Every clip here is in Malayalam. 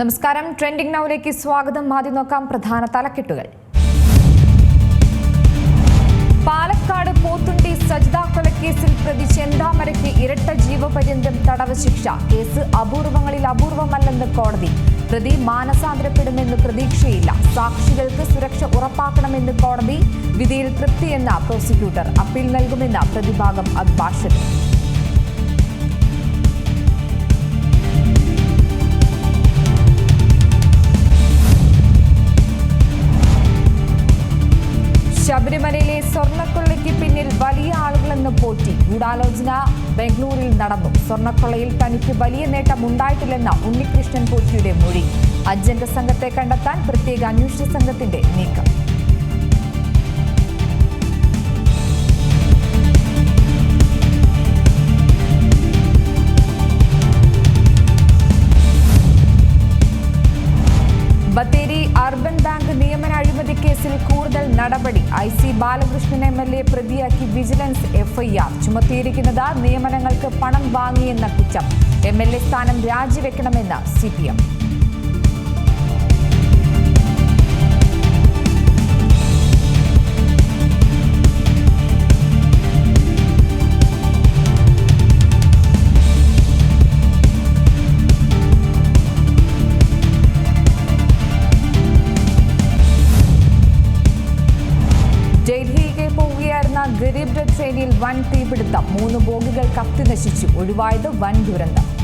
നമസ്കാരം. ട്രെൻഡിംഗ് നൗലേക്ക് സ്വാഗതം. ആദ്യം നോക്കാം പ്രധാന തലക്കെട്ടുകൾ. പാലക്കാട് പോത്തുണ്ടി സജിത കൊലക്കേസിൽ പ്രതി ചെന്താമരയ്ക്ക് ഇരട്ട ജീവപര്യന്തം തടവ് ശിക്ഷ. കേസ് അപൂർവങ്ങളിൽ അപൂർവമല്ലെന്ന് കോടതി. പ്രതി മാനസാന്തരപ്പെടുമെന്ന് പ്രതീക്ഷയില്ല. സാക്ഷികൾക്ക് സുരക്ഷ ഉറപ്പാക്കണമെന്ന് കോടതി. വിധിയിൽ തൃപ്തിയെന്ന പ്രോസിക്യൂട്ടർ അപ്പീൽ നൽകുമെന്ന പ്രതിഭാഗം അഭിഭാഷകൻ. ശബരിമലയിലെ സ്വർണക്കൊള്ളയ്ക്ക് പിന്നിൽ വലിയ ആളുകളെന്ന് പോറ്റി. ഗൂഢാലോചന ബംഗളൂരിൽ നടന്നു. സ്വർണക്കൊള്ളയിൽ തനിക്ക് വലിയ നേട്ടം ഉണ്ടായിട്ടില്ലെന്ന ഉണ്ണികൃഷ്ണൻ പോറ്റിയുടെ മൊഴി. അഞ്ചംഗ സംഘത്തെ കണ്ടെത്താൻ പ്രത്യേക അന്വേഷണ സംഘത്തിന്റെ നീക്കം. കേസിൽ കൂടുതൽ നടപടി. I C Balakrishnan M L A പ്രതിയാക്കി vigilance FIR. ചുമത്തിയിരിക്കുന്നത് നിയമനങ്ങൾക്ക് പണം വാങ്ങിയെന്ന കുറ്റം. എം എൽ എ സ്ഥാനം രാജിവെക്കണമെന്ന് C P M. Garib Rath ട്രെയിനിൽ വൻ തീപിടുത്തം. മൂന്ന് ബോഗികൾ കത്തി നശിച്ചു. ഒഴിവായത് വൻ ദുരന്തം.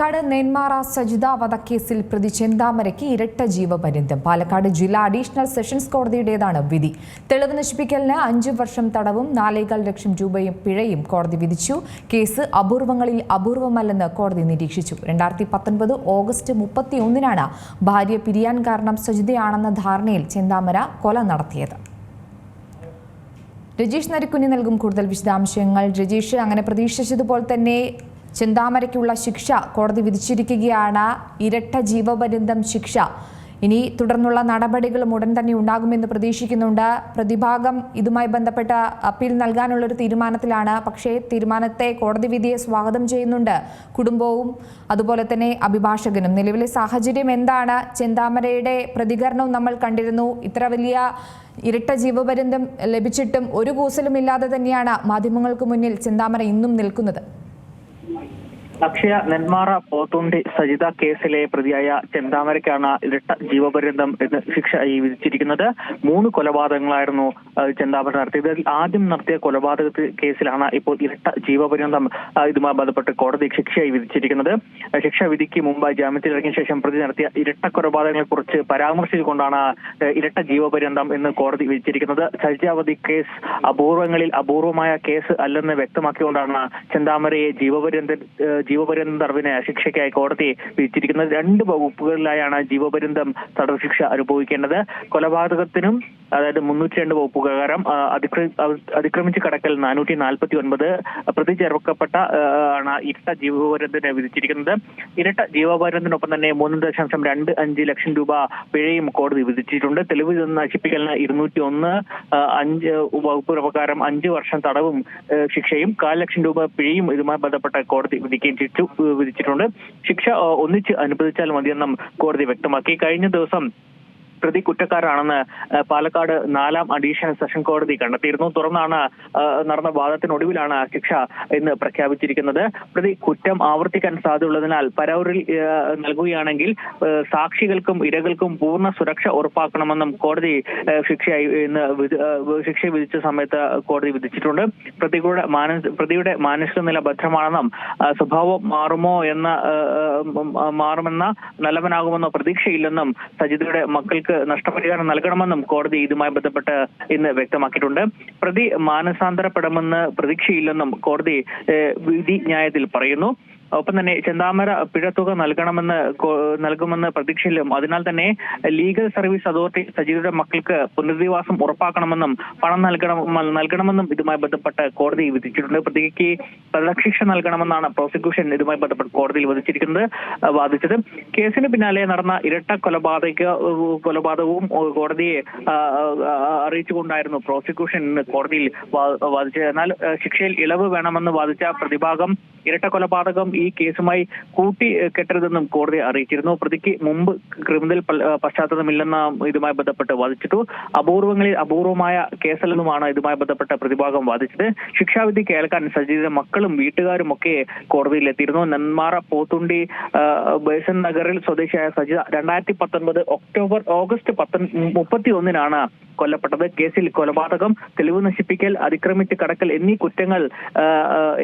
പാലക്കാട് നെന്മാറ സജിത വധക്കേസിൽ പ്രതി ചെന്താമരയ്ക്ക് ഇരട്ട ജീവപര്യന്തം. പാലക്കാട് ജില്ലാ അഡീഷണൽ സെഷൻസ് കോടതിയുടേതാണ് വിധി. തെളിവ് നശിപ്പിക്കലിന് അഞ്ചു വർഷം തടവും നാലേകാൽ ലക്ഷം രൂപയും പിഴയും കോടതി വിധിച്ചു. കേസ് അപൂർവങ്ങളിൽ അപൂർവമല്ലെന്ന് കോടതി നിരീക്ഷിച്ചു. രണ്ടായിരത്തി പത്തൊൻപത് ഓഗസ്റ്റ് മുപ്പത്തി ഒന്നിനാണ് ഭാര്യ പിരിയാൻ കാരണം സജിതയാണെന്ന ധാരണയിൽ ചെന്താമര കൊല നടത്തിയത്. രജീഷ് നരിക്കുഞ്ഞി നൽകും കൂടുതൽ വിശദാംശങ്ങൾ. രജീഷ് അങ്ങനെ പ്രതീക്ഷിച്ചതുപോലെ തന്നെ ചെന്താമരയ്ക്കുള്ള ശിക്ഷ കോടതി വിധിച്ചിരിക്കുകയാണ്. ഇരട്ട ജീവപര്യന്തം ശിക്ഷ. ഇനി തുടർന്നുള്ള നടപടികളും ഉടൻ തന്നെ ഉണ്ടാകുമെന്ന് പ്രതീക്ഷിക്കുന്നുണ്ട്. പ്രതിഭാഗം ഇതുമായി ബന്ധപ്പെട്ട അപ്പീൽ നൽകാനുള്ളൊരു തീരുമാനത്തിലാണ്. പക്ഷേ തീരുമാനത്തെ കോടതി വിധിയെ സ്വാഗതം ചെയ്യുന്നുണ്ട് കുടുംബവും. അതുപോലെ തന്നെ അഭിഭാഷകനും. നിലവിലെ സാഹചര്യം എന്താണ്? ചെന്താമരയുടെ പ്രതികരണവും നമ്മൾ കണ്ടിരുന്നു. ഇത്ര വലിയ ഇരട്ട ജീവപര്യന്തം ലഭിച്ചിട്ടും ഒരു കൂസലും ഇല്ലാതെ തന്നെയാണ് മാധ്യമങ്ങൾക്ക് മുന്നിൽ ചെന്താമര ഇന്നും നിൽക്കുന്നത്. അക്ഷയ നെന്മാറ പോത്തുണ്ടി സജിത കേസിലെ പ്രതിയായ ചെന്താമരയ്ക്കാണ് ഇരട്ട ജീവപര്യന്തം എന്ന് ശിക്ഷ വിധിച്ചിരിക്കുന്നത്. മൂന്ന് കൊലപാതകങ്ങളായിരുന്നു ചെന്താമര നടത്തിയത്. ആദ്യം നടത്തിയ കൊലപാതക കേസിലാണ് ഇപ്പോൾ ഇരട്ട ജീവപര്യന്തം ഇതുമായി ബന്ധപ്പെട്ട് കോടതി ശിക്ഷയായി വിധിച്ചിരിക്കുന്നത്. ശിക്ഷ വിധിക്ക് മുമ്പ് ജാമ്യത്തിലിറങ്ങിയ ശേഷം പ്രതി നടത്തിയ ഇരട്ട കൊലപാതകങ്ങളെ കുറിച്ച് പരാമർശിച്ചുകൊണ്ടാണ് ഇരട്ട ജീവപര്യന്തം എന്ന് കോടതി വിധിച്ചിരിക്കുന്നത്. സജിതാവധി കേസ് അപൂർവങ്ങളിൽ അപൂർവമായ കേസ് അല്ലെന്ന് വ്യക്തമാക്കിക്കൊണ്ടാണ് ചെന്താമരയെ ജീവപര്യന്ത ജീവപര്യന്തം തടവിന് ശിക്ഷയ്ക്കായി കോടതി വിധിച്ചിരിക്കുന്നത് രണ്ട് വകുപ്പുകളിലായാണ് ജീവപര്യന്തം തടവ് ശിക്ഷ അനുഭവിക്കേണ്ടത്. കൊലപാതകത്തിനും അതായത് മുന്നൂറ്റി രണ്ട് വകുപ്പ് പ്രകാരം അതിക്രമി അതിക്രമിച്ച് കടക്കൽ നാനൂറ്റി നാൽപ്പത്തി ഒൻപത് പ്രതി ചേർക്കപ്പെട്ട ആണ് ഇരട്ട ജീവപര്യന്തത്തിന് വിധിച്ചിരിക്കുന്നത്. ഇരട്ട ജീവപര്യന്തനൊപ്പം തന്നെ മൂന്ന് ദശാംശം രണ്ട് അഞ്ച് ലക്ഷം രൂപ പിഴയും കോടതി വിധിച്ചിട്ടുണ്ട്. തെളിവ് നശിപ്പിക്കലിന് ഇരുന്നൂറ്റി ഒന്ന് അഞ്ച് വകുപ്പ് പ്രകാരം അഞ്ച് വർഷം തടവും ശിക്ഷയും കാൽ ലക്ഷം രൂപ പിഴയും ഇതുമായി ബന്ധപ്പെട്ട കോടതി വിധിക്കുകയും വിധിച്ചിട്ടുണ്ട്. ശിക്ഷ ഒന്നിച്ച് അനുവദിച്ചാൽ മതിയെന്നും കോടതി വ്യക്തമാക്കി. കഴിഞ്ഞ ദിവസം പ്രതി കുറ്റക്കാരാണെന്ന് പാലക്കാട് നാലാം അഡീഷണൽ സെഷൻ കോടതി കണ്ടെത്തിയിരുന്നു. തുറന്നാണ് നടന്ന വാദത്തിനൊടുവിലാണ് ശിക്ഷ ഇന്ന് പ്രഖ്യാപിച്ചിരിക്കുന്നത്. പ്രതി കുറ്റം ആവർത്തിക്കാൻ സാധ്യതയുള്ളതിനാൽ ആ, നൽകുകയാണെങ്കിൽ സാക്ഷികൾക്കും ഇരകൾക്കും പൂർണ സുരക്ഷ ഉറപ്പാക്കണമെന്നും കോടതി ശിക്ഷയായി ഇന്ന് ശിക്ഷ വിധിച്ച സമയത്ത് കോടതി വിധിച്ചിട്ടുണ്ട്. പ്രതികളുടെ മാനസ പ്രതിയുടെ മാനസിക നില ഭദ്രമാണെന്നും സ്വഭാവം മാറുമോ എന്ന മാറുമെന്ന നല്ലവനാകുമെന്ന പ്രതീക്ഷയില്ലെന്നും സജിതയുടെ മക്കൾക്ക് നഷ്ടപരിഹാരം നൽകണമെന്നും കോടതി ഇതുമായി ബന്ധപ്പെട്ട് ഇന്ന് വ്യക്തമാക്കിയിട്ടുണ്ട്. പ്രതി മാനസാന്തരപ്പെടുമെന്ന് പ്രതീക്ഷയില്ലെന്നും കോടതി വിധി ന്യായത്തിൽ പറയുന്നു. ഒപ്പം തന്നെ ചെന്താമര പിഴത്തുക നൽകണമെന്ന് നൽകുമെന്ന് പ്രതീക്ഷയിലും അതിനാൽ തന്നെ ലീഗൽ സർവീസ് അതോറിറ്റി സജീവയുടെ മക്കൾക്ക് പുനരധിവാസം ഉറപ്പാക്കണമെന്നും പണം നൽകണം നൽകണമെന്നും ഇതുമായി ബന്ധപ്പെട്ട് കോടതി വിധിച്ചിട്ടുണ്ട്. പ്രതിക്ക് വധശിക്ഷ നൽകണമെന്നാണ് പ്രോസിക്യൂഷൻ ഇതുമായി ബന്ധപ്പെട്ട് കോടതിയിൽ വധിച്ചിരിക്കുന്നത് വാദിച്ചത്. കേസിന് പിന്നാലെ നടന്ന ഇരട്ട കൊലപാതക കൊലപാതകവും കോടതിയെ അറിയിച്ചുകൊണ്ടായിരുന്നു പ്രോസിക്യൂഷൻ കോടതിയിൽ വാദിച്ചത്. എന്നാൽ ശിക്ഷയിൽ ഇളവ് വേണമെന്ന് വാദിച്ച പ്രതിഭാഗം ഇരട്ട കൊലപാതകം ഈ കേസുമായി കൂട്ടി കെട്ടരുതെന്നും കോടതി അറിയിച്ചിരുന്നു. പ്രതിക്ക് മുമ്പ് ക്രിമിനൽ പശ്ചാത്തലമില്ലെന്ന ഇതുമായി ബന്ധപ്പെട്ട് വാദിച്ചിട്ടു. അപൂർവങ്ങളിൽ അപൂർവമായ കേസല്ലെന്നുമാണ് ഇതുമായി ബന്ധപ്പെട്ട പ്രതിഭാഗം വാദിച്ചത്. ശിക്ഷാവിധി കേൾക്കാൻ സജീവ മക്കളും വീട്ടുകാരും ഒക്കെ കോടതിയിലെത്തിയിരുന്നു. നെന്മാറ പോത്തുണ്ടി ബേസൻ നഗറിൽ സ്വദേശിയായ സജിത രണ്ടായിരത്തി പത്തൊൻപത് ഒക്ടോബർ ഓഗസ്റ്റ് പത്തൊൻ മുപ്പത്തി ഒന്നിനാണ് കൊല്ലപ്പെട്ടത്. കേസിൽ കൊലപാതകം തെളിവ് നശിപ്പിക്കൽ അതിക്രമിച്ച് കടക്കൽ എന്നീ കുറ്റങ്ങൾ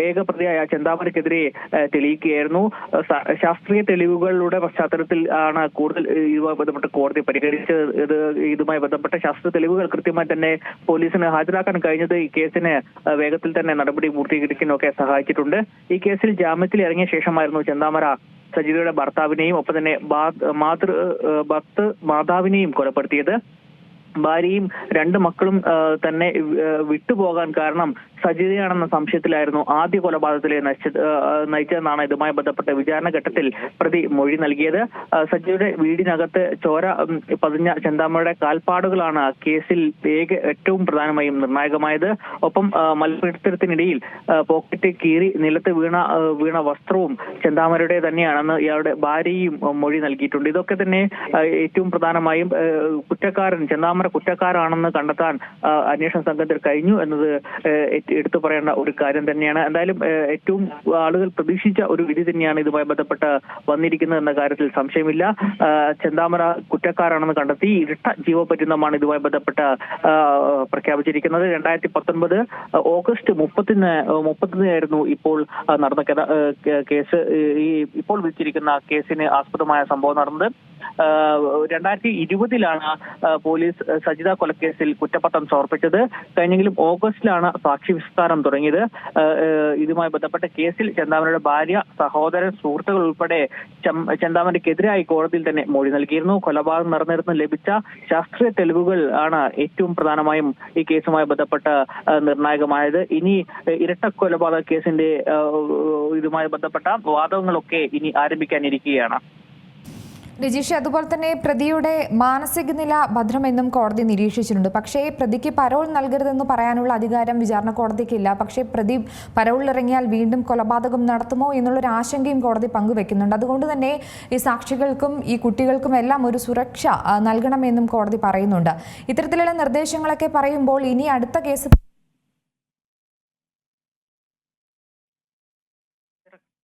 ഏക പ്രതിയായ ഏകപ്രതിയായ ചെന്താമരയ്ക്കെതിരെ തെളിയിക്കുകയായിരുന്നു. ശാസ്ത്രീയ തെളിവുകളുടെ പശ്ചാത്തലത്തിൽ ആണ് കൂടുതൽ ഇതുമായി ബന്ധപ്പെട്ട് കോടതി പരിഗണിച്ചത്. ഇതുമായി ബന്ധപ്പെട്ട ശാസ്ത്ര തെളിവുകൾ കൃത്യമായി തന്നെ പോലീസിന് ഹാജരാക്കാൻ കഴിഞ്ഞത് ഈ കേസിന് വേഗത്തിൽ തന്നെ നടപടി പൂർത്തീകരിക്കാനൊക്കെ സഹായിച്ചിട്ടുണ്ട്. ഈ കേസിൽ ജാമ്യത്തിൽ ഇറങ്ങിയ ശേഷമായിരുന്നു ചെന്താമര സജിതയുടെ ഭർത്താവിനെയും ഒപ്പം തന്നെ മാതൃ ഏ, ഭർത്ത് മാതാവിനെയും കൊലപ്പെടുത്തിയത്. ഭാര്യയും രണ്ട് മക്കളും തന്നെ വിട്ടുപോകാൻ കാരണം സജിതയാണെന്ന സംശയത്തിലായിരുന്നു ആദ്യ കൊലപാതകത്തിലെ നയിച്ചതെന്നാണ് ഇതുമായി ബന്ധപ്പെട്ട വിചാരണ ഘട്ടത്തിൽ പ്രതി മൊഴി നൽകിയത്. സജിതയുടെ വീടിനകത്ത് ചോര പതിഞ്ഞ ചെന്താമയുടെ കാൽപ്പാടുകളാണ് കേസിൽ ഏക ഏറ്റവും പ്രധാനമായും നിർണായകമായത്. ഒപ്പം മത്സരത്തിനിടയിൽ പോക്കറ്റ് കീറി നിലത്ത് വീണ വീണ വസ്ത്രവും ചെന്താമരയുടെ തന്നെയാണെന്ന് ഇയാളുടെ ഭാര്യയും മൊഴി നൽകിയിട്ടുണ്ട്. ഇതൊക്കെ തന്നെ ഏറ്റവും പ്രധാനമായും കുറ്റക്കാരൻ ചെന്താമര കുറ്റക്കാരാണെന്ന് കണ്ടെത്താൻ അന്വേഷണ സംഘത്തിൽ കഴിഞ്ഞു എന്നത് എടുത്തു പറയേണ്ട ഒരു കാര്യം തന്നെയാണ്. എന്തായാലും ഏറ്റവും ആളുകൾ പ്രതീക്ഷിച്ച ഒരു വിധി തന്നെയാണ് ഇതുമായി ബന്ധപ്പെട്ട് വന്നിരിക്കുന്നത് എന്ന കാര്യത്തിൽ സംശയമില്ല. ചെന്താമര കുറ്റക്കാരാണെന്ന് കണ്ടെത്തി ഇരട്ട ജീവപര്യന്തമാണ് ഇതുമായി ബന്ധപ്പെട്ട് പ്രഖ്യാപിച്ചിരിക്കുന്നത്. രണ്ടായിരത്തി പത്തൊൻപത് ഓഗസ്റ്റ് മുപ്പത്തിന് മുപ്പത്തിനായിരുന്നു ഇപ്പോൾ നടന്ന കേസ് ഈ ഇപ്പോൾ വിളിച്ചിരിക്കുന്ന കേസിന് ആസ്പദമായ സംഭവം നടന്നത്. രണ്ടായിരത്തി ഇരുപതിലാണ് പോലീസ് സജിത കൊലക്കേസിൽ കുറ്റപത്രം സമർപ്പിച്ചത്. കഴിഞ്ഞെങ്കിലും ഓഗസ്റ്റിലാണ് സാക്ഷി വിസ്താരം തുടങ്ങിയത്. ഇതുമായി ബന്ധപ്പെട്ട കേസിൽ ചെന്താമരയുടെ ഭാര്യ സഹോദരൻ സുഹൃത്തുക്കൾ ഉൾപ്പെടെ ചെന്താമനയ്ക്കെതിരായി കോടതിയിൽ തന്നെ മൊഴി നൽകിയിരുന്നു. കൊലപാതകം നടന്നിരുന്ന ലഭിച്ച ശാസ്ത്രീയ തെളിവുകൾ ആണ് ഏറ്റവും പ്രധാനമായും ഈ കേസുമായി ബന്ധപ്പെട്ട് നിർണായകമായത്. ഇനി ഇരട്ട കൊലപാതക കേസിന്റെ ഇതുമായി ബന്ധപ്പെട്ട വാദങ്ങളൊക്കെ ഇനി ആരംഭിക്കാനിരിക്കുകയാണ്. രജീഷ് അതുപോലെ തന്നെ പ്രതിയുടെ മാനസിക നില ഭദ്രമെന്നും കോടതി നിരീക്ഷിച്ചിട്ടുണ്ട്. പക്ഷേ പ്രതിക്ക് പരോൾ നൽകരുതെന്ന് പറയാനുള്ള അധികാരം വിചാരണ കോടതിക്കില്ല. പക്ഷേ പ്രതി പരോളിലിറങ്ങിയാൽ വീണ്ടും കൊലപാതകം നടത്തുമോ എന്നുള്ളൊരു ആശങ്കയും കോടതി പങ്കുവെക്കുന്നുണ്ട്. അതുകൊണ്ട് തന്നെ ഈ സാക്ഷികൾക്കും ഈ കുട്ടികൾക്കും എല്ലാം ഒരു സുരക്ഷ നൽകണമെന്നും കോടതി പറയുന്നുണ്ട്. ഇത്തരത്തിലുള്ള നിർദ്ദേശങ്ങളൊക്കെ പറയുമ്പോൾ ഇനി അടുത്ത കേസ്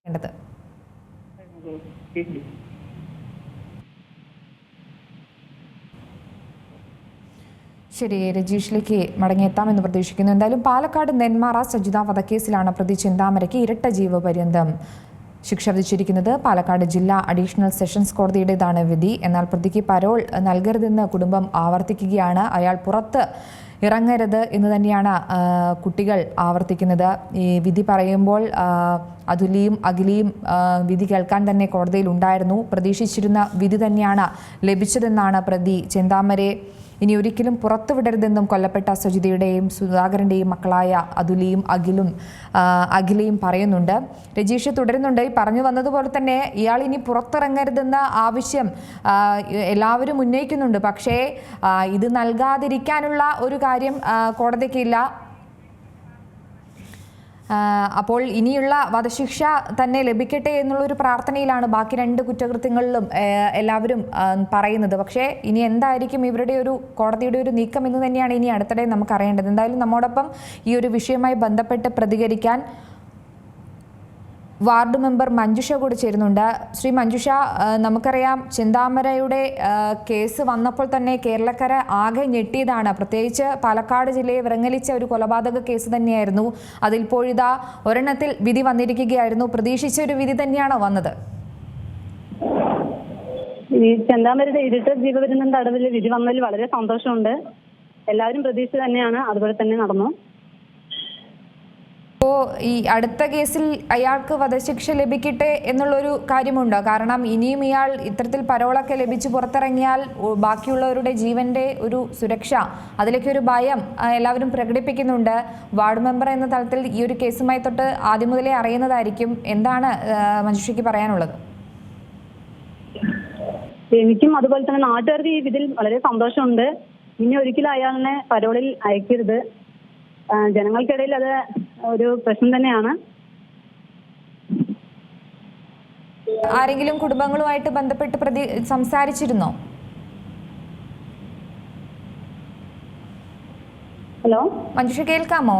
വേണ്ടത് ശരി രജീഷിലേക്ക് മടങ്ങിയെത്താമെന്ന് പ്രതീക്ഷിക്കുന്നു. എന്തായാലും പാലക്കാട് നെന്മാറ സജിത വധക്കേസിലാണ് പ്രതി ചിന്താമരയ്ക്ക് ഇരട്ട ജീവപര്യന്തം. ശിക്ഷ വിധിച്ചിരിക്കുന്നത് പാലക്കാട് ജില്ലാ അഡീഷണൽ സെഷൻസ് കോടതിയുടേതാണ് വിധി. എന്നാൽ പ്രതിക്ക് പരോൾ നൽകരുതെന്ന് കുടുംബം ആവർത്തിക്കുകയാണ്. അയാൾ പുറത്ത് ഇറങ്ങരുത് എന്ന് തന്നെയാണ് കുട്ടികൾ ആവർത്തിക്കുന്നത്. ഈ വിധി പറയുമ്പോൾ അതുലിയും അഖിലിയും വിധി കേൾക്കാൻ തന്നെ കോടതിയിൽ ഉണ്ടായിരുന്നു. പ്രതീക്ഷിച്ചിരുന്ന വിധി തന്നെയാണ് ലഭിച്ചതെന്നാണ് പ്രതി ചെന്താമരെ ഇനി ഒരിക്കലും പുറത്തുവിടരുതെന്നും കൊല്ലപ്പെട്ട സുജിതയുടെയും സുധാകരന്റെയും മക്കളായ അതുലിയും അഖിലും അഖിലയും പറയുന്നുണ്ട്. രജീഷ് തുടരുന്നുണ്ട്. ഈ പറഞ്ഞു വന്നതുപോലെ തന്നെ ഇയാൾ ഇനി പുറത്തിറങ്ങരുതെന്ന ആവശ്യം എല്ലാവരും ഉന്നയിക്കുന്നുണ്ട്. പക്ഷേ ഇത് നൽകാതിരിക്കാനുള്ള ഒരു കാര്യം കോടതിക്കില്ല അപ്പോൾ ഇനിയുള്ള വധശിക്ഷ തന്നെ ലഭിക്കട്ടെ എന്നുള്ളൊരു പ്രാർത്ഥനയിലാണ് ബാക്കി രണ്ട് കുറ്റകൃത്യങ്ങളിലും എല്ലാവരും പറയുന്നത്. പക്ഷേ ഇനി എന്തായിരിക്കും ഇവരുടെ ഒരു കോടതിയുടെ ഒരു നീക്കം എന്ന് തന്നെയാണ് ഇനി അടുത്തിടെ നമുക്ക് അറിയേണ്ടത് എന്തായാലും നമ്മോടൊപ്പം ഈ ഒരു വിഷയവുമായി ബന്ധപ്പെട്ട് പ്രതികരിക്കാൻ വാർഡ് മെമ്പർ മഞ്ജുഷ കൂടെ ചേരുന്നുണ്ട്. ശ്രീ മഞ്ജുഷ നമുക്കറിയാം ചിന്താമരയുടെ കേസ് വന്നപ്പോൾ തന്നെ കേരളക്കര ആകെ ഞെട്ടിയതാണ്. പ്രത്യേകിച്ച് പാലക്കാട് ജില്ലയെ വിറങ്ങലിച്ച ഒരു കൊലപാതക കേസ് തന്നെയായിരുന്നു. അതിൽപ്പോഴിതാ ഒരെണ്ണത്തിൽ വിധി വന്നിരിക്കുകയായിരുന്നു. പ്രതീക്ഷിച്ച ഒരു വിധി തന്നെയാണോ വന്നത്? ഈ ചെന്താമരയുടെ ഇരുട്ട് ജീവപര്യന്തം തടവിൽ വിധി വന്നതിൽ വളരെ സന്തോഷമുണ്ട്. എല്ലാവരും പ്രതീക്ഷ തന്നെയാണ്. അതുപോലെ തന്നെ നടന്നു. അപ്പോൾ ഈ അടുത്ത കേസിൽ അയാൾക്ക് വധശിക്ഷ ലഭിക്കട്ടെ എന്നുള്ളൊരു കാര്യമുണ്ടോ? കാരണം ഇനിയും ഇയാൾ ഇത്തരത്തിൽ പരോളൊക്കെ ലഭിച്ച് പുറത്തിറങ്ങിയാൽ ബാക്കിയുള്ളവരുടെ ജീവന്റെ ഒരു സുരക്ഷ അതിലേക്ക് ഒരു ഭയം എല്ലാവരും പ്രകടിപ്പിക്കുന്നുണ്ട്. വാർഡ് മെമ്പർ എന്ന തലത്തിൽ ഈ ഒരു കേസുമായി തൊട്ട് ആദ്യം മുതലേ അറിയുന്നതായിരിക്കും. എന്താണ് മനുഷ്യക്ക് പറയാനുള്ളത്? എനിക്കും അതുപോലെ തന്നെ നാട്ടുകാർക്ക് ഈ ഇതിൽ വളരെ സന്തോഷമുണ്ട്. ഇനി ഒരിക്കലും അയാളിനെ പരോളിൽ അയക്കരുത്. ജനങ്ങൾക്കിടയിൽ അത് ഒരു പ്രശ്നം തന്നെയാണ്. ആരെങ്കിലും കുടുംബങ്ങളുമായിട്ട് ബന്ധപ്പെട്ട് പ്രതി സംസാരിച്ചിരുന്നോ? ഹലോ? മഞ്ജുഷ കേൾക്കാമോ?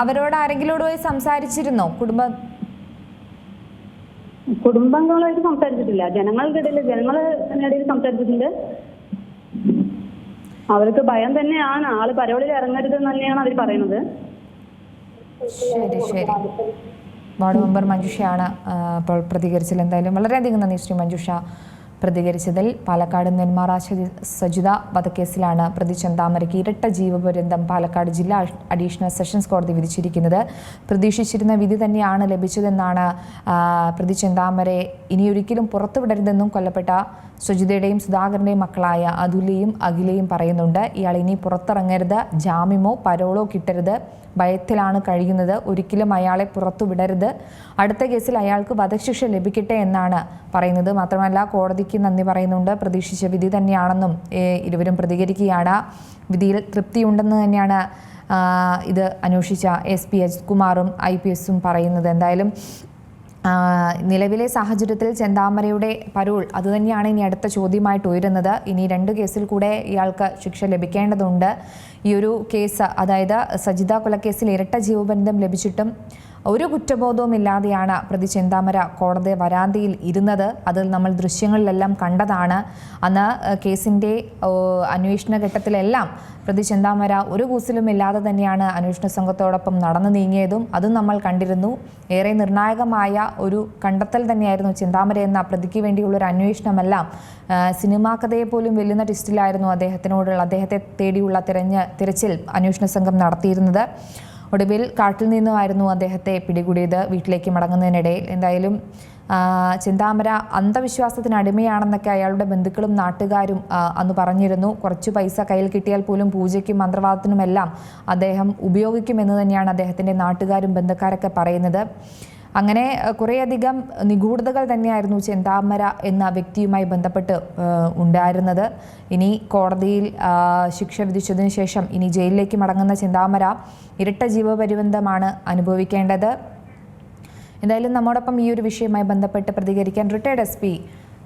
അവരോട് ആരെങ്കിലോട് പോയി സംസാരിച്ചിരുന്നോ? കുടുംബ കുടുംബങ്ങളായിട്ട് സംസാരിച്ചിട്ടില്ല. ജനങ്ങളുടെ ഇടയിൽ സംസാരിച്ചിട്ടുണ്ട്. അവർക്ക് ഭയം തന്നെയാണ്. ആൾ പരോളിൽ ഇറങ്ങരുത് തന്നെയാണ് അവർ പറയുന്നത്. ശരി ശരി. വാർഡ് മെമ്പർ മഞ്ജുഷയാണ് ഇപ്പോൾ പ്രതികരിച്ചത്. എന്തായാലും വളരെയധികം നന്ദി ശ്രീ മഞ്ജുഷ. പ്രതികരിച്ചതിൽ പാലക്കാട് നെന്മാറ സജിത വധക്കേസിലാണ് പ്രതി ചെന്താമരയ്ക്ക് ഇരട്ട ജീവപര്യന്തം പാലക്കാട് ജില്ലാ അഡീഷണൽ സെഷൻസ് കോടതി വിധിച്ചിരിക്കുന്നത്. പ്രതീക്ഷിച്ചിരുന്ന വിധി തന്നെയാണ് ലഭിച്ചതെന്നാണ് പ്രതി ചെന്താമരെ ഇനിയൊരിക്കലും പുറത്തുവിടരുതെന്നും കൊല്ലപ്പെട്ട സുജിതയുടെയും സുധാകരന്റെയും മക്കളായ അതുലിയും അഖിലയും പറയുന്നുണ്ട്. ഇയാൾ ഇനി പുറത്തിറങ്ങരുത് ജാമ്യമോ പരോളോ കിട്ടരുത്. ഭയത്തിലാണ് കഴിയുന്നത്. ഒരിക്കലും അയാളെ പുറത്തുവിടരുത്. അടുത്ത കേസിൽ അയാൾക്ക് വധശിക്ഷ ലഭിക്കട്ടെ എന്നാണ് പറയുന്നത്. മാത്രമല്ല കോടതിക്ക് നന്ദി പറയുന്നുണ്ട്. പ്രതീക്ഷിച്ച വിധി തന്നെയാണെന്നും ഇരുവരും പ്രതികരിക്കുകയാണ്. വിധിയിൽ തൃപ്തിയുണ്ടെന്ന് തന്നെയാണ് ഇത് അന്വേഷിച്ച എസ് പി എച്ച് കുമാറും ഐ പി എസും പറയുന്നത്. എന്തായാലും നിലവിലെ സാഹചര്യത്തിൽ ചെന്താമരയുടെ പരോൾ അതുതന്നെയാണ് ഇനി അടുത്ത ചോദ്യമായിട്ട് ഉയരുന്നത്. ഇനി രണ്ട് കേസിൽ കൂടെ ഇയാൾക്ക് ശിക്ഷ ലഭിക്കേണ്ടതുണ്ട്. ഈ ഒരു കേസ് അതായത് സജിത കൊലക്കേസിൽ ഇരട്ട ജീവബന്ധം ലഭിച്ചിട്ടും ഒരു കുറ്റബോധവും ഇല്ലാതെയാണ് പ്രതി ചെന്താമര കോടതി വരാന്തയിൽ ഇരുന്നത്. അതിൽ നമ്മൾ ദൃശ്യങ്ങളിലെല്ലാം കണ്ടതാണ്. അന്ന് കേസിന്റെ അന്വേഷണ ഘട്ടത്തിലെല്ലാം പ്രതി ചെന്താമര ഒരു കൂസിലും ഇല്ലാതെ തന്നെയാണ് അന്വേഷണ സംഘത്തോടൊപ്പം നടന്നു നീങ്ങിയതും അതും നമ്മൾ കണ്ടിരുന്നു. ഏറെ നിർണായകമായ ഒരു കണ്ടെത്തൽ തന്നെയായിരുന്നു ചിന്താമര എന്ന പ്രതിക്ക് വേണ്ടിയുള്ള ഒരു അന്വേഷണമെല്ലാം. സിനിമാ കഥയെ പോലും വെല്ലുന്ന ടിസ്റ്റിലായിരുന്നു അദ്ദേഹത്തിനോടുള്ള അദ്ദേഹത്തെ തേടിയുള്ള തിരഞ്ഞ് തിരച്ചിൽ അന്വേഷണ സംഘം നടത്തിയിരുന്നത്. ഒടുവിൽ കാട്ടിൽ നിന്നുമായിരുന്നു അദ്ദേഹത്തെ പിടികൂടിയത്. വീട്ടിലേക്ക് മടങ്ങുന്നതിനിടയിൽ എന്തായാലും ചിന്താമര അന്ധവിശ്വാസത്തിന് അടിമയാണെന്നൊക്കെ അയാളുടെ ബന്ധുക്കളും നാട്ടുകാരും അന്ന് പറഞ്ഞിരുന്നു. കുറച്ച് പൈസ കയ്യിൽ കിട്ടിയാൽ പോലും പൂജയ്ക്കും മന്ത്രവാദത്തിനുമെല്ലാം അദ്ദേഹം ഉപയോഗിക്കുമെന്ന് തന്നെയാണ് അദ്ദേഹത്തിന്റെ നാട്ടുകാരും ബന്ധുക്കാരൊക്കെ പറയുന്നത്. അങ്ങനെ കുറേയധികം നിഗൂഢതകൾ തന്നെയായിരുന്നു ചെന്താമര എന്ന വ്യക്തിയുമായി ബന്ധപ്പെട്ട് ഉണ്ടായിരുന്നത്. ഇനി കോടതിയിൽ ശിക്ഷ വിധിച്ചതിന് ശേഷം ഇനി ജയിലിലേക്ക് മടങ്ങുന്ന ചെന്താമര ഇരട്ട ജീവപര്യന്തമാണ് അനുഭവിക്കേണ്ടത്. എന്തായാലും നമ്മോടൊപ്പം ഈ ഒരു വിഷയവുമായി ബന്ധപ്പെട്ട് പ്രതികരിക്കാൻ റിട്ടയർഡ് എസ്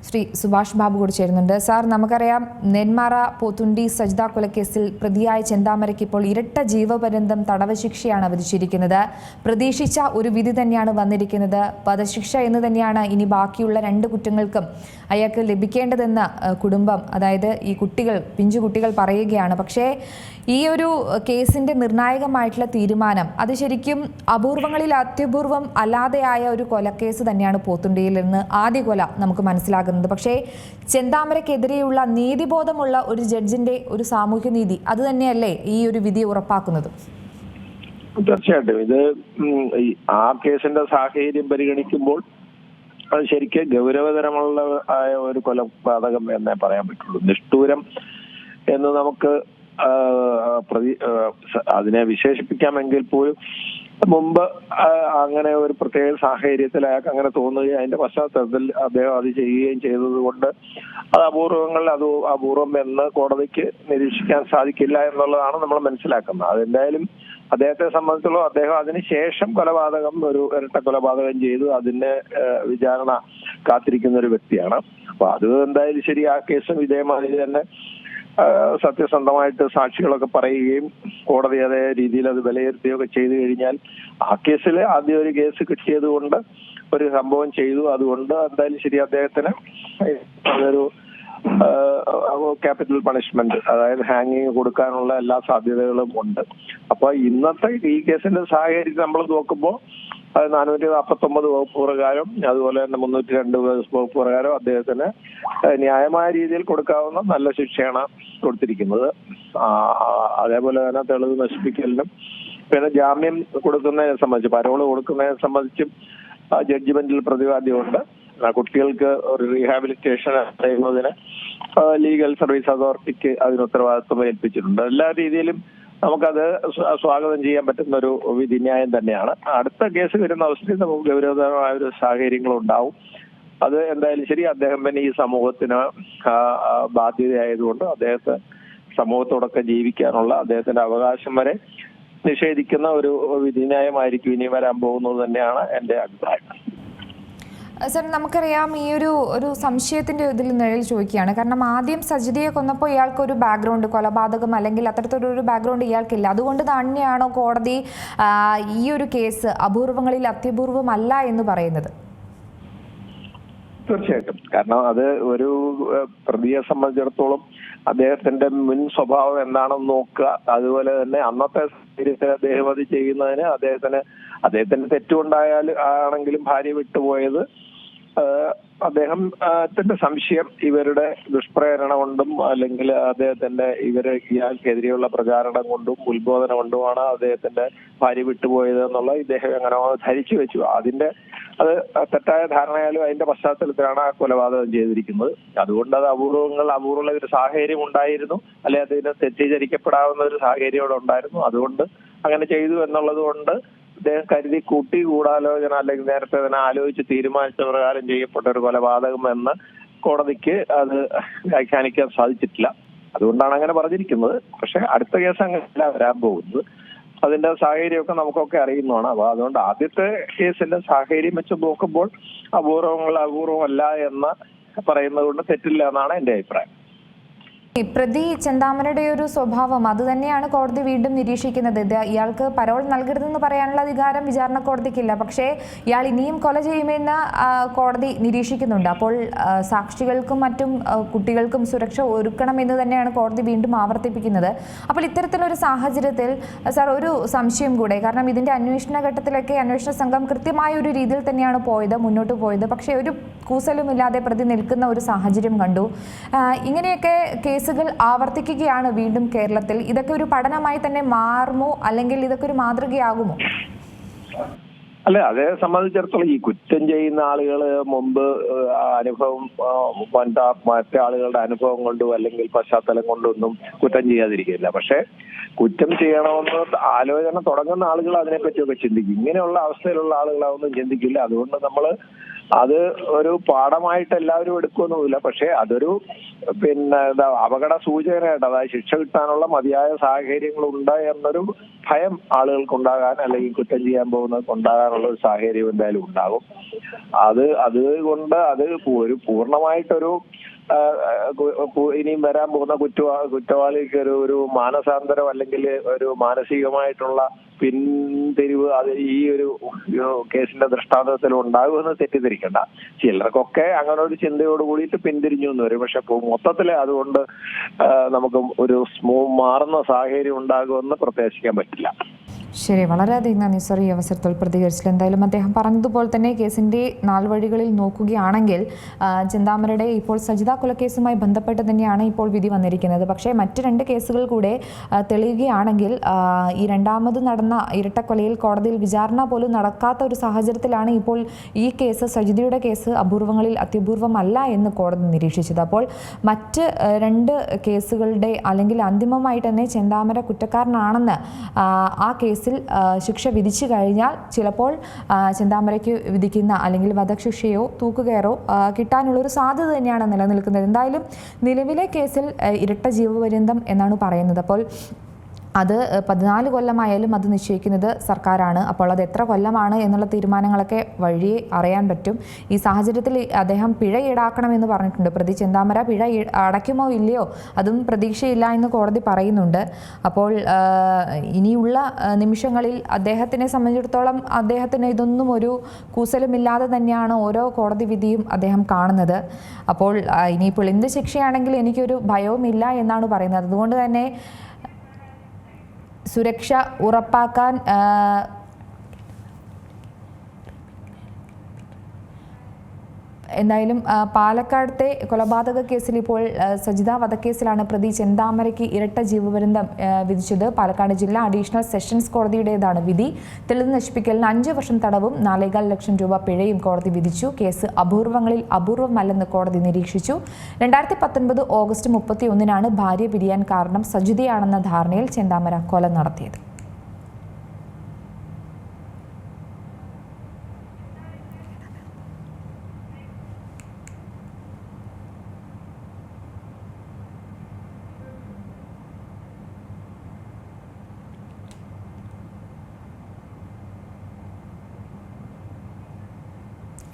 ശ്രീ സുഭാഷ് ബാബു കൂടി ചേരുന്നുണ്ട്. സാർ നമുക്കറിയാം നെന്മാറ പോത്തുണ്ടി സജിത കൊലക്കേസിൽ പ്രതിയായ ചെന്താമരയ്ക്ക് ഇപ്പോൾ ഇരട്ട ജീവപര്യന്തം തടവ് ശിക്ഷയാണ് വിധിച്ചിരിക്കുന്നത്. പ്രതീക്ഷിച്ച ഒരു വിധി തന്നെയാണ് വന്നിരിക്കുന്നത്. വധശിക്ഷ എന്ന് തന്നെയാണ് ഇനി ബാക്കിയുള്ള രണ്ട് കുറ്റങ്ങൾക്കും അയാൾക്ക് ലഭിക്കേണ്ടതെന്ന് കുടുംബം അതായത് ഈ കുട്ടികൾ പിഞ്ചു കുട്ടികൾ പറയുകയാണ്. പക്ഷേ ഈ ഒരു കേസിന്റെ നിർണായകമായിട്ടുള്ള തീരുമാനം അത് ശരിക്കും അപൂർവങ്ങളിൽ അത്യപൂർവം അല്ലാതെയായ ഒരു കൊലക്കേസ് തന്നെയാണ് പോത്തുണ്ടിയിൽ നിന്ന് ആദ്യ കൊല നമുക്ക് മനസ്സിലാകുന്നത് പക്ഷേ ചെന്താമരക്കെതിരെയുള്ള നീതിബോധമുള്ള ഒരു ജഡ്ജിന്റെ ഒരു സാമൂഹ്യ നീതി അത് തന്നെയല്ലേ ഈ ഒരു വിധി ഉറപ്പാക്കുന്നത്? തീർച്ചയായിട്ടും. ഇത് ആ കേസിന്റെ സാഹചര്യം പരിഗണിക്കുമ്പോൾ അത് ശരിക്കും ഗൗരവതരമുള്ള ആയ ഒരു കൊലപാതകം എന്നേ പറയാൻ പറ്റുള്ളൂ. നിഷ്ഠൂരം എന്ന് നമുക്ക് പ്രതി അതിനെ വിശേഷിപ്പിക്കാമെങ്കിൽ പോലും മുമ്പ് അങ്ങനെ ഒരു പ്രത്യേക സാഹചര്യത്തിൽ അയാൾക്ക് അങ്ങനെ തോന്നുകയും അതിന്റെ പശ്ചാത്തലത്തിൽ അദ്ദേഹം അത് ചെയ്യുകയും ചെയ്തതുകൊണ്ട് അത് അപൂർവങ്ങൾ അത് അപൂർവം എന്ന് കോടതിക്ക് നിരീക്ഷിക്കാൻ സാധിക്കില്ല എന്നുള്ളതാണ് നമ്മൾ മനസ്സിലാക്കുന്നത്. അതെന്തായാലും അദ്ദേഹത്തെ സംബന്ധിച്ചുള്ള അദ്ദേഹം അതിനുശേഷം കൊലപാതകം ഒരു ഇരട്ട കൊലപാതകം ചെയ്തു അതിന്റെ ഏഹ്, വിചാരണ കാത്തിരിക്കുന്ന ഒരു വ്യക്തിയാണ്. അപ്പൊ അത് എന്തായാലും ശരി ആ കേസും ഇതേമാതിരി തന്നെ സത്യസന്ധമായിട്ട് സാക്ഷികളൊക്കെ പറയുകയും കോടതി അതേ രീതിയിൽ അത് വിലയിരുത്തുകയൊക്കെ ചെയ്തു കഴിഞ്ഞാൽ ആ കേസിൽ ആദ്യം ഒരു കേസ് കിട്ടിയത് കൊണ്ട് ഒരു സംഭവം ചെയ്തു. അതുകൊണ്ട് എന്തായാലും ശരി അദ്ദേഹത്തിന് അതൊരു ക്യാപിറ്റൽ പണിഷ്മെന്റ് അതായത് ഹാങ്ങിങ് കൊടുക്കാനുള്ള എല്ലാ സാധ്യതകളും ഉണ്ട്. അപ്പൊ ഇന്നത്തെ ഈ കേസിന്റെ സാഹചര്യത്തിൽ നമ്മൾ നോക്കുമ്പോൾ നാനൂറ്റി നാൽപ്പത്തി ഒമ്പത് വകുപ്പ് പ്രകാരം അതുപോലെ തന്നെ മുന്നൂറ്റി രണ്ട് വകുപ്പ് പ്രകാരം അദ്ദേഹത്തിന് ന്യായമായ രീതിയിൽ കൊടുക്കാവുന്ന നല്ല ശിക്ഷയാണ് കൊടുത്തിരിക്കുന്നത്. അതേപോലെ തന്നെ തെളിവ് നശിപ്പിക്കലിനും പിന്നെ ജാമ്യം കൊടുക്കുന്നതിനെ സംബന്ധിച്ച് പരോൾ കൊടുക്കുന്നതിനെ സംബന്ധിച്ചും ജഡ്ജ്മെന്റിൽ പ്രതിപാദ്യമുണ്ട് ആ, കുട്ടികൾക്ക് ഒരു റീഹാബിലിറ്റേഷൻ ചെയ്യുന്നതിന് ലീഗൽ സർവീസ് അതോറിറ്റിക്ക് അതിന് ഉത്തരവാദിത്വം ഏൽപ്പിച്ചിട്ടുണ്ട്. എല്ലാ രീതിയിലും നമുക്കത് സ്വാഗതം ചെയ്യാൻ പറ്റുന്ന ഒരു വിധിന്യായം തന്നെയാണ്. അടുത്ത കേസ് വരുന്ന അവസ്ഥയിൽ നമുക്ക് ഗൗരവതരമായ ഒരു സാഹചര്യങ്ങൾ ഉണ്ടാവും. അത് എന്തായാലും ശരി അദ്ദേഹം തന്നെ ഈ സമൂഹത്തിന് ബാധ്യതയായതുകൊണ്ട് അദ്ദേഹത്തെ സമൂഹത്തോടൊക്കെ ജീവിക്കാനുള്ള അദ്ദേഹത്തിന്റെ അവകാശം വരെ നിഷേധിക്കുന്ന ഒരു വിധിന്യായമായിരിക്കും ഇനി വരാൻ പോകുന്നത് തന്നെയാണ് എന്റെ അഭിപ്രായം. സർ നമുക്കറിയാം ഈ ഒരു ഒരു സംശയത്തിന്റെ ഇതിൽ നിഴൽ ചോദിക്കുകയാണ്. കാരണം ആദ്യം സജിതയെ കൊന്നപ്പോൾ ഇയാൾക്ക് ഒരു ബാക്ക്ഗ്രൗണ്ട് കൊലപാതകം അല്ലെങ്കിൽ അത്തരത്തിലൊരു ബാക്ക്ഗ്രൗണ്ട് ഇയാൾക്കില്ല. അതുകൊണ്ട് തന്നെയാണോ കോടതി ഈ ഒരു കേസ് അപൂർവങ്ങളിൽ അത്യപൂർവമല്ല എന്ന് പറയുന്നത്? തീർച്ചയായിട്ടും. കാരണം അത് ഒരു പ്രതിയെ സംബന്ധിച്ചിടത്തോളം അദ്ദേഹത്തിന്റെ മുൻ സ്വഭാവം എന്താണെന്ന് നോക്കുക. അതുപോലെ തന്നെ അന്നത്തെ സാഹചര്യത്തിൽ അദ്ദേഹം അത് ചെയ്യുന്നതിന് അദ്ദേഹത്തിന് അദ്ദേഹത്തിന്റെ തെറ്റുണ്ടായാൽ ആണെങ്കിലും ഭാര്യ വിട്ടുപോയത് അദ്ദേഹം തന്റെ സംശയം ഇവരുടെ ദുഷ്പ്രേരണ കൊണ്ടും അല്ലെങ്കിൽ അദ്ദേഹത്തിന്റെ ഇവർ ഇയാൾക്കെതിരെയുള്ള പ്രചാരണം കൊണ്ടും ഉത്ബോധനം കൊണ്ടുമാണ് അദ്ദേഹത്തിന്റെ ഭാര്യ വിട്ടുപോയത് എന്നുള്ള ഇദ്ദേഹം എങ്ങനെ ധരിച്ചു വെച്ചു. അതിന്റെ അത് തെറ്റായ ധാരണയാലും അതിന്റെ പശ്ചാത്തലത്തിലാണ് ആ കൊലപാതകം ചെയ്തിരിക്കുന്നത്. അതുകൊണ്ട് അത് അപൂർവങ്ങൾ അപൂർവമുള്ള ഒരു സാഹചര്യം ഉണ്ടായിരുന്നു. അല്ലെ അതിന് തെറ്റിദ്ധരിക്കപ്പെടാവുന്ന ഒരു സാഹചര്യം ഉണ്ടായിരുന്നു. അതുകൊണ്ട് അങ്ങനെ ചെയ്തു എന്നുള്ളത് കൊണ്ട് അദ്ദേഹം കരുതി കൂട്ടി ഗൂഢാലോചന അല്ലെങ്കിൽ നേരത്തെ തന്നെ ആലോചിച്ച് തീരുമാനിച്ച പ്രകാരം ചെയ്യപ്പെട്ട ഒരു കൊലപാതകം എന്ന് കോടതിക്ക് അത് വ്യാഖ്യാനിക്കാൻ സാധിച്ചിട്ടില്ല. അതുകൊണ്ടാണ് അങ്ങനെ പറഞ്ഞിരിക്കുന്നത്. പക്ഷെ അടുത്ത കേസ് അങ്ങനെയല്ല വരാൻ പോകുന്നത്. അതിന്റെ സാഹചര്യമൊക്കെ നമുക്കൊക്കെ അറിയുന്നതാണ്. അപ്പൊ അതുകൊണ്ട് ആദ്യത്തെ കേസിന്റെ സാഹചര്യം വെച്ച് നോക്കുമ്പോൾ അപൂർവങ്ങൾ അപൂർവമല്ല എന്ന് പറയുന്നത് കൊണ്ട് തെറ്റില്ല എന്നാണ് എന്റെ അഭിപ്രായം. പ്രതി ചെന്താമരയുടെ ഒരു സ്വഭാവം. അത് തന്നെയാണ് കോടതി വീണ്ടും നിരീക്ഷിക്കുന്നത്. ഇയാൾക്ക് പരോൾ നൽകരുതെന്ന് പറയാനുള്ള അധികാരം വിചാരണ കോടതിക്കില്ല. പക്ഷേ ഇയാൾ ഇനിയും കൊല ചെയ്യുമെന്ന് കോടതി നിരീക്ഷിക്കുന്നുണ്ട്. അപ്പോൾ സാക്ഷികൾക്കും മറ്റും കുട്ടികൾക്കും സുരക്ഷ ഒരുക്കണമെന്ന് തന്നെയാണ് കോടതി വീണ്ടും ആവർത്തിപ്പിക്കുന്നത്. അപ്പോൾ ഇത്തരത്തിലൊരു സാഹചര്യത്തിൽ സാർ ഒരു സംശയം കൂടെ. കാരണം ഇതിന്റെ അന്വേഷണ ഘട്ടത്തിലൊക്കെ അന്വേഷണ സംഘം കൃത്യമായ ഒരു രീതിയിൽ തന്നെയാണ് പോയത് മുന്നോട്ട് പോയത്. പക്ഷേ ഒരു കൂസലുമില്ലാതെ പ്രതി നിൽക്കുന്ന ഒരു സാഹചര്യം കണ്ടു. ഇങ്ങനെയൊക്കെ ഇങ്ങനെയൊക്കെ കേസുകൾ ആവർത്തിക്കുകയാണ് വീണ്ടും കേരളത്തിൽ. ഇതൊക്കെ ഒരു പഠനമായി തന്നെ മാറുമോ? അല്ലെങ്കിൽ ഇതൊക്കെ ഒരു മാതൃകയാകുമോ? അല്ല അതേ സംബന്ധിച്ചിടത്തോളം ഈ കുറ്റം ചെയ്യുന്ന ആളുകൾ മുമ്പ് അനുഭവം എന്താ മറ്റാളുകളുടെ അനുഭവം കൊണ്ടും അല്ലെങ്കിൽ പശ്ചാത്തലം കൊണ്ടൊന്നും കുറ്റം ചെയ്യാതിരിക്കില്ല പക്ഷെ കുറ്റം ചെയ്യണമെന്ന് ആലോചന തുടങ്ങുന്ന ആളുകൾ അതിനെപ്പറ്റിയൊക്കെ ചിന്തിക്കും. ഇങ്ങനെയുള്ള അവസ്ഥയിലുള്ള ആളുകൾ അതൊന്നും ചിന്തിക്കില്ല. അതുകൊണ്ട് നമ്മൾ അത് ഒരു പാഠമായിട്ട് എല്ലാവരും എടുക്കുമൊന്നുമില്ല പക്ഷെ അതൊരു പിന്നെ എന്താ അപകട സൂചനയായിട്ട് അതായത് ശിക്ഷ കിട്ടാനുള്ള മതിയായ സാഹചര്യങ്ങൾ ഉണ്ട് എന്നൊരു ഭയം ആളുകൾക്ക് ഉണ്ടാകാൻ അല്ലെങ്കിൽ കുറ്റം ചെയ്യാൻ പോകുന്നവർക്ക് ഉണ്ടാകാനുള്ള ഒരു സാഹചര്യം എന്തായാലും ഉണ്ടാകും. അത് അതുകൊണ്ട് അത് ഒരു പൂർണമായിട്ടൊരു ഇനിയും വരാൻ പോകുന്ന കുറ്റവാ കുറ്റവാളിക്ക് ഒരു ഒരു മാനസാന്തരം അല്ലെങ്കിൽ ഒരു മാനസികമായിട്ടുള്ള പിന്തിരിവ് അത് ഈ ഒരു കേസിന്റെ ദൃഷ്ടാന്തത്തിൽ ഉണ്ടാകുമെന്ന് തെറ്റിദ്ധരിക്കണ്ട. ചിലർക്കൊക്കെ അങ്ങനെ ഒരു ചിന്തയോട് കൂടിയിട്ട് പിന്തിരിഞ്ഞു എന്ന് വരും. പക്ഷെ മൊത്തത്തിൽ അതുകൊണ്ട് നമുക്ക് ഒരു മാറുന്ന സാഹചര്യം ഉണ്ടാകുമെന്ന് പ്രത്യാശിക്കാൻ പറ്റില്ല. ശരി വളരെയധികം നന്ദി സർ ഈ അവസരത്തിൽ പ്രതികരിച്ചില്ല എന്തായാലും അദ്ദേഹം പറഞ്ഞതുപോലെ തന്നെ കേസിന്റെ നാൾവഴികളിൽ നോക്കുകയാണെങ്കിൽ ചിന്താമരയുടെ ഇപ്പോൾ സജിത കൊലക്കേസുമായി ബന്ധപ്പെട്ട് തന്നെയാണ് ഇപ്പോൾ വിധി വന്നിരിക്കുന്നത്. പക്ഷേ മറ്റ് രണ്ട് കേസുകൾ കൂടെ തെളിയുകയാണെങ്കിൽ ഈ രണ്ടാമത് നടന്ന ഇരട്ടക്കൊലയിൽ കോടതിയിൽ വിചാരണ പോലും നടക്കാത്ത ഒരു സാഹചര്യത്തിലാണ് ഇപ്പോൾ ഈ കേസ് സജിതയുടെ കേസ് അപൂർവങ്ങളിൽ അത്യപൂർവമല്ല എന്ന് കോടതി നിരീക്ഷിച്ചത്. അപ്പോൾ മറ്റ് രണ്ട് കേസുകളുടെ അല്ലെങ്കിൽ അന്തിമമായി തന്നെ ചെന്താമര കുറ്റക്കാരനാണെന്ന് ആ, ആ കേസിൽ ശിക്ഷ വിധിച്ചു കഴിഞ്ഞാൽ ചിലപ്പോൾ ചിന്താമരയ്ക്ക് വിധിക്കുന്ന അല്ലെങ്കിൽ വധശിക്ഷയോ തൂക്കുകയറോ കിട്ടാനുള്ള കിട്ടാനുള്ളൊരു സാധ്യത തന്നെയാണ് നിലനിൽക്കുന്നത്. എന്തായാലും നിലവിലെ കേസിൽ ഇരട്ട ജീവപര്യന്തം എന്നാണ് പറയുന്നത്. അപ്പോൾ അത് പതിനാല് കൊല്ലമായാലും അത് നിശ്ചയിക്കുന്നത് സർക്കാരാണ്. അപ്പോൾ അത് എത്ര കൊല്ലമാണ് എന്നുള്ള തീരുമാനങ്ങളൊക്കെ വഴി അറിയാൻ പറ്റും. ഈ സാഹചര്യത്തിൽ അദ്ദേഹം പിഴ ഈടാക്കണമെന്ന് പറഞ്ഞിട്ടുണ്ട്. പ്രതി ചെന്താമര പിഴ അടയ്ക്കുമോ ഇല്ലയോ അതും പ്രതീക്ഷയില്ല എന്ന് കോടതി പറയുന്നുണ്ട്. അപ്പോൾ ഇനിയുള്ള നിമിഷങ്ങളിൽ അദ്ദേഹത്തിനെ സംബന്ധിച്ചിടത്തോളം അദ്ദേഹത്തിന് ഇതൊന്നും ഒരു കൂസലുമില്ലാതെ തന്നെയാണ് ഓരോ കോടതി വിധിയും അദ്ദേഹം കാണുന്നത്. അപ്പോൾ ഇനിയിപ്പോൾ എന്ത് ശിക്ഷയാണെങ്കിൽ എനിക്കൊരു ഭയവുമില്ല എന്നാണ് പറയുന്നത്. അതുകൊണ്ട് തന്നെ സുരക്ഷ ഉറപ്പാക്കാൻ എന്തായാലും പാലക്കാടത്തെ കൊലപാതക കേസിൽ ഇപ്പോൾ സജിത വധക്കേസിലാണ് പ്രതി ചെന്താമരയ്ക്ക് ഇരട്ട ജീവപര്യന്തം വിധിച്ചത്. പാലക്കാട് ജില്ലാ അഡീഷണൽ സെഷൻസ് കോടതിയുടേതാണ് വിധി. തെളിവ് നശിപ്പിക്കലിന് അഞ്ച് വർഷം തടവും നാലേകാൽ ലക്ഷം രൂപ പിഴയും കോടതി വിധിച്ചു. കേസ് അപൂർവങ്ങളിൽ അപൂർവമല്ലെന്ന് കോടതി നിരീക്ഷിച്ചു. രണ്ടായിരത്തി പത്തൊൻപത് ഓഗസ്റ്റ് മുപ്പത്തി ഒന്നിനാണ് ഭാര്യ പിരിയാൻ കാരണം സജിതയാണെന്ന ധാരണയിൽ ചെന്താമര കൊല നടത്തിയത്.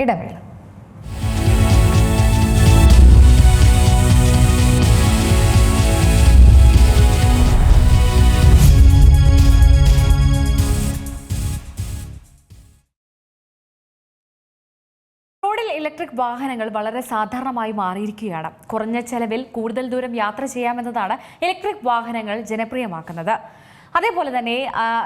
ഇടവേള. ഇലക്ട്രിക് വാഹനങ്ങൾ വളരെ സാധാരണമായി മാറിയിരിക്കുകയാണ്. കുറഞ്ഞ ചെലവിൽ കൂടുതൽ ദൂരം യാത്ര ചെയ്യാമെന്നതാണ് ഇലക്ട്രിക് വാഹനങ്ങൾ ജനപ്രിയമാക്കുന്നത്. അതേപോലെ തന്നെ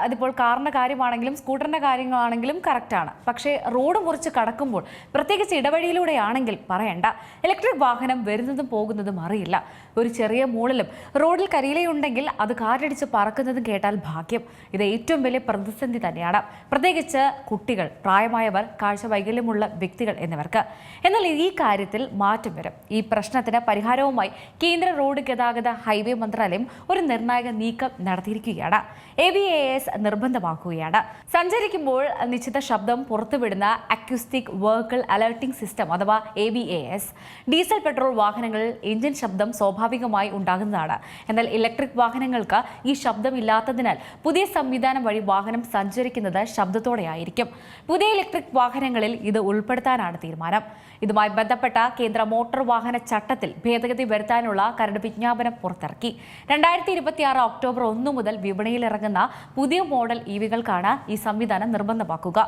അതിപ്പോൾ കാറിന്റെ കാര്യമാണെങ്കിലും സ്കൂട്ടറിന്റെ കാര്യങ്ങളാണെങ്കിലും കറക്റ്റാണ് പക്ഷേ റോഡ് മുറിച്ച് കടക്കുമ്പോൾ പ്രത്യേകിച്ച് ഇടവഴിയിലൂടെയാണെങ്കിൽ പറയണ്ട. ഇലക്ട്രിക് വാഹനം വരുന്നതും പോകുന്നതും അറിയില്ല. ഒരു ചെറിയ മൂളിലും റോഡിൽ കരിയിലയുണ്ടെങ്കിൽ അത് കാറ്റടിച്ച് പറക്കുന്നതും കേട്ടാൽ ഭാഗ്യം. ഇത് ഏറ്റവും വലിയ പ്രതിസന്ധി തന്നെയാണ്. പ്രത്യേകിച്ച് കുട്ടികൾ പ്രായമായവർ കാഴ്ച വൈകല്യമുള്ള വ്യക്തികൾ എന്നിവർക്ക്. എന്നാൽ ഈ കാര്യത്തിൽ മാറ്റം വരും. ഈ പ്രശ്നത്തിന് പരിഹാരവുമായി കേന്ദ്ര റോഡ് ഗതാഗത ഹൈവേ മന്ത്രാലയം ഒരു നിർണായക നീക്കം നടത്തിയിരിക്കുകയാണ്. എ ബി എ എസ് നിർബന്ധമാക്കുകയാണ്. സഞ്ചരിക്കുമ്പോൾ നിശ്ചിത ശബ്ദം പുറത്തുവിടുന്ന അക്യൂസ്റ്റിക് വെഹിക്കിൾ അലേർട്ടിംഗ് സിസ്റ്റം അഥവാ A B A S diesel petrol വാഹനങ്ങളിൽ എഞ്ചിൻ ശബ്ദം സ്വാഭാവികമായി ഉണ്ടാകുന്നതാണ്. എന്നാൽ ഇലക്ട്രിക് വാഹനങ്ങൾക്ക് ഈ ശബ്ദമില്ലാത്തതിനാൽ പുതിയ സംവിധാനം വഴി വാഹനം സഞ്ചരിക്കുന്നത് ശബ്ദത്തോടെയായിരിക്കും. പുതിയ ഇലക്ട്രിക് വാഹനങ്ങളിൽ ഇത് ഉൾപ്പെടുത്താനാണ് തീരുമാനം. ഇതുമായി ബന്ധപ്പെട്ട കേന്ദ്ര മോട്ടോർ വാഹന ചട്ടത്തിൽ ഭേദഗതി വരുത്താനുള്ള കരട് വിജ്ഞാപനം പുറത്തിറക്കി. രണ്ടായിരത്തി ഇരുപത്തിയാറ് ഒക്ടോബർ ഒന്ന് മുതൽ വിപണിയിൽ ഇറങ്ങുന്ന പുതിയ മോഡൽ ഇ വികൾക്കാണ് ഈ സംവിധാനം നിർബന്ധമാക്കുക.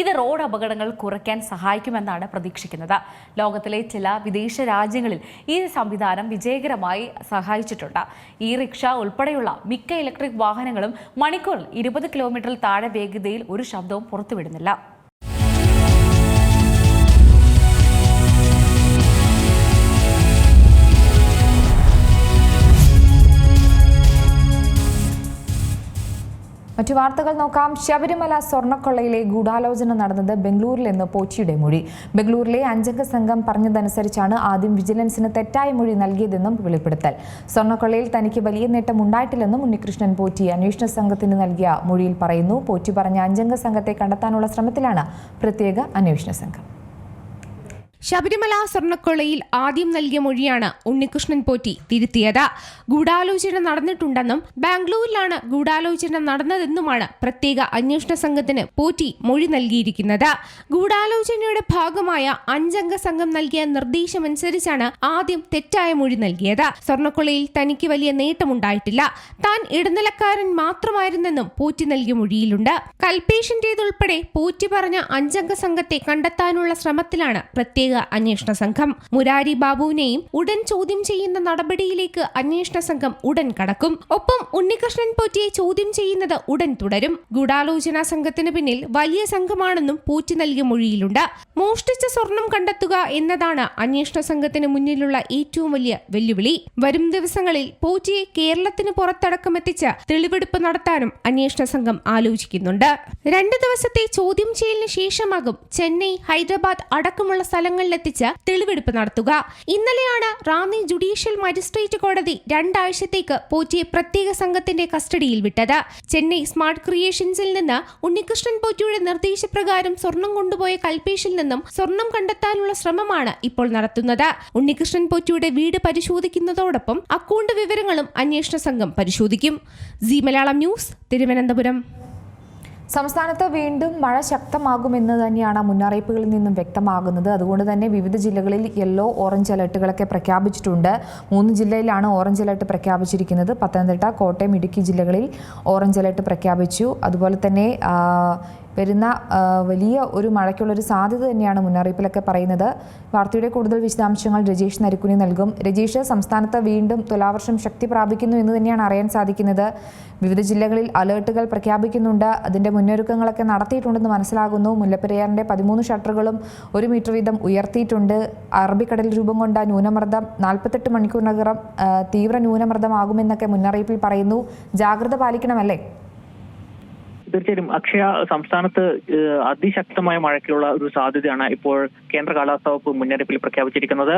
ഇത് റോഡ് അപകടങ്ങൾ കുറയ്ക്കാൻ സഹായിക്കുമെന്നാണ് പ്രതീക്ഷിക്കുന്നത്. ലോകത്തിലെ ചില വിദേശ രാജ്യങ്ങളിൽ ഈ സംവിധാനം വിജയകരമായി സഹായിച്ചിട്ടുണ്ട്. ഈ റിക്ഷ ഉൾപ്പെടെയുള്ള മിക്ക ഇലക്ട്രിക് വാഹനങ്ങളും മണിക്കൂറിൽ ഇരുപത് കിലോമീറ്ററിൽ താഴെ വേഗതയിൽ ഒരു ശബ്ദവും പുറത്തുവിടുന്നില്ല. മറ്റു വാർത്തകൾ നോക്കാം. ശബരിമല സ്വർണക്കൊള്ളയിലെ ഗൂഢാലോചന നടന്നത് ബംഗളൂരിൽ നിന്ന് പോച്ചിയുടെ മൊഴി. ബംഗളൂരിലെ അഞ്ചംഗ സംഘം പറഞ്ഞതനുസരിച്ചാണ് ആദ്യം വിജിലൻസിന് തെറ്റായ മൊഴി നൽകിയതെന്നും വെളിപ്പെടുത്തൽ. സ്വർണക്കൊള്ളയിൽ തനിക്ക് വലിയ നേട്ടം ഉണ്ടായിട്ടില്ലെന്നും ഉണ്ണികൃഷ്ണൻ പോറ്റി അന്വേഷണ സംഘത്തിന് നൽകിയ മൊഴിയിൽ പറയുന്നു. പോറ്റി പറഞ്ഞ അഞ്ചംഗ സംഘത്തെ കണ്ടെത്താനുള്ള ശ്രമത്തിലാണ് പ്രത്യേക അന്വേഷണ സംഘം. ശബരിമല സ്വർണക്കൊള്ളയിൽ ആദ്യം നൽകിയ മൊഴിയാണ് ഉണ്ണികൃഷ്ണൻ പോറ്റി തിരുത്തിയത്. ഗൂഢാലോചന നടന്നിട്ടുണ്ടെന്നും ബാംഗ്ലൂരിലാണ് ഗൂഢാലോചന നടന്നതെന്നുമാണ് പ്രത്യേക അന്വേഷണ സംഘത്തിന് പോറ്റി മൊഴി നൽകിയിരിക്കുന്നത്. ഗൂഢാലോചനയുടെ ഭാഗമായ അഞ്ചംഗ സംഘം നൽകിയ നിർദ്ദേശമനുസരിച്ചാണ് ആദ്യം തെറ്റായ മൊഴി നൽകിയത്. സ്വർണക്കൊള്ളയിൽ തനിക്ക് വലിയ നേട്ടമുണ്ടായിട്ടില്ല. താൻ ഇടനിലക്കാരൻ മാത്രമായിരുന്നെന്നും പോറ്റി നൽകിയ മൊഴിയിലുണ്ട്. കൽപേഷിന്റേതുൾപ്പെടെ പോറ്റി പറഞ്ഞ അഞ്ചംഗ സംഘത്തെ കണ്ടെത്താനുള്ള ശ്രമത്തിലാണ് പ്രത്യേക പ്രത്യേക അന്വേഷണ സംഘം മുരാരി ബാബുവിനെയും ഉടൻ ചോദ്യം ചെയ്യുന്ന നടപടിയിലേക്ക് അന്വേഷണ സംഘം ഉടൻ കടക്കും. ഒപ്പം ഉണ്ണികൃഷ്ണൻ പോറ്റിയെ ചോദ്യം ചെയ്യുന്നത് ഉടൻ തുടരും. ഗൂഢാലോചന സംഘത്തിന് പിന്നിൽ വലിയ സംഘമാണെന്നും പോറ്റി നൽകിയ മൊഴിയിലുണ്ട്. മോഷ്ടിച്ച സ്വർണം കണ്ടെത്തുക എന്നതാണ് അന്വേഷണ സംഘത്തിന് മുന്നിലുള്ള ഏറ്റവും വലിയ വെല്ലുവിളി. വരും ദിവസങ്ങളിൽ പോറ്റിയെ കേരളത്തിന് പുറത്തടക്കം എത്തിച്ച് തെളിവെടുപ്പ് നടത്താനും അന്വേഷണ സംഘം ആലോചിക്കുന്നുണ്ട്. രണ്ട് ദിവസത്തെ ചോദ്യം ചെയ്യലിന് ശേഷമാകും ചെന്നൈ ഹൈദരാബാദ് അടക്കമുള്ള സ്ഥലങ്ങളിലെത്തിച്ച് തെളിവെടുപ്പ് നടത്തുക. ഇന്നലെയാണ് റാന്നി ജുഡീഷ്യൽ മജിസ്ട്രേറ്റ് കോടതി രണ്ടാഴ്ചത്തേക്ക് പോറ്റിയെ പ്രത്യേക സംഘത്തിന്റെ കസ്റ്റഡിയിൽ വിട്ടത്. ചെന്നൈ സ്മാർട്ട് ക്രിയേഷൻസിൽ നിന്ന് ഉണ്ണികൃഷ്ണൻ പോറ്റിയുടെ നിർദ്ദേശപ്രകാരം സ്വർണം കൊണ്ടുപോയ കൽപേഷിൽ നിന്നും സ്വർണം കണ്ടെത്താനുള്ള ശ്രമമാണ് ഇപ്പോൾ നടത്തുന്നത്. ഉണ്ണികൃഷ്ണൻ പോറ്റിയുടെ വീട് പരിശോധിക്കുന്നതോടൊപ്പം അക്കൗണ്ട് വിവരങ്ങളും അന്വേഷണ സംഘം പരിശോധിക്കും. C Malayalam news Thiruvananthapuram. സംസ്ഥാനത്ത് വീണ്ടും മഴ ശക്തമാകുമെന്ന് തന്നെയാണ് മുന്നറിയിപ്പുകളിൽ നിന്നും വ്യക്തമാകുന്നത്. അതുകൊണ്ട് തന്നെ വിവിധ ജില്ലകളിൽ യെല്ലോ ഓറഞ്ച് അലർട്ടുകളൊക്കെ പ്രഖ്യാപിച്ചിട്ടുണ്ട്. മൂന്ന് ജില്ലയിലാണ് ഓറഞ്ച് അലർട്ട് പ്രഖ്യാപിച്ചിരിക്കുന്നത്. പത്തനംതിട്ട കോട്ടയം ഇടുക്കി ജില്ലകളിൽ ഓറഞ്ച് അലർട്ട് പ്രഖ്യാപിച്ചു. അതുപോലെ തന്നെ വരുന്ന വലിയ ഒരു മഴയ്ക്കുള്ളൊരു സാധ്യത തന്നെയാണ് മുന്നറിയിപ്പിലൊക്കെ പറയുന്നത്. വാർത്തയുടെ കൂടുതൽ വിശദാംശങ്ങൾ രജീഷ് നരിക്കുനി നൽകും. രജീഷ് സംസ്ഥാനത്ത് വീണ്ടും തുലാവർഷം ശക്തി പ്രാപിക്കുന്നു എന്ന് തന്നെയാണ് അറിയാൻ സാധിക്കുന്നത്. വിവിധ ജില്ലകളിൽ അലേർട്ടുകൾ പ്രഖ്യാപിക്കുന്നുണ്ട്. അതിന്റെ മുന്നൊരുക്കങ്ങളൊക്കെ നടത്തിയിട്ടുണ്ടെന്ന് മനസ്സിലാകുന്നു. മുല്ലപ്പെരിയാറിന്റെ പതിമൂന്ന് ഷട്ടറുകളും ഒരു മീറ്റർ വീതം ഉയർത്തിയിട്ടുണ്ട്. അറബിക്കടൽ രൂപം കൊണ്ട ന്യൂനമർദ്ദം നാൽപ്പത്തെട്ട് മണിക്കൂറിനകം തീവ്ര ന്യൂനമർദ്ദമാകുമെന്നൊക്കെ മുന്നറിയിപ്പിൽ പറയുന്നു. ജാഗ്രത പാലിക്കണമല്ലേ? തീർച്ചയായും അക്ഷയ സംസ്ഥാനത്ത് അതിശക്തമായ മഴയ്ക്കുള്ള ഒരു സാധ്യതയാണ് ഇപ്പോൾ കേന്ദ്ര കാലാവസ്ഥാ വകുപ്പ് മുന്നറിയിപ്പിൽ പ്രഖ്യാപിച്ചിരിക്കുന്നത്.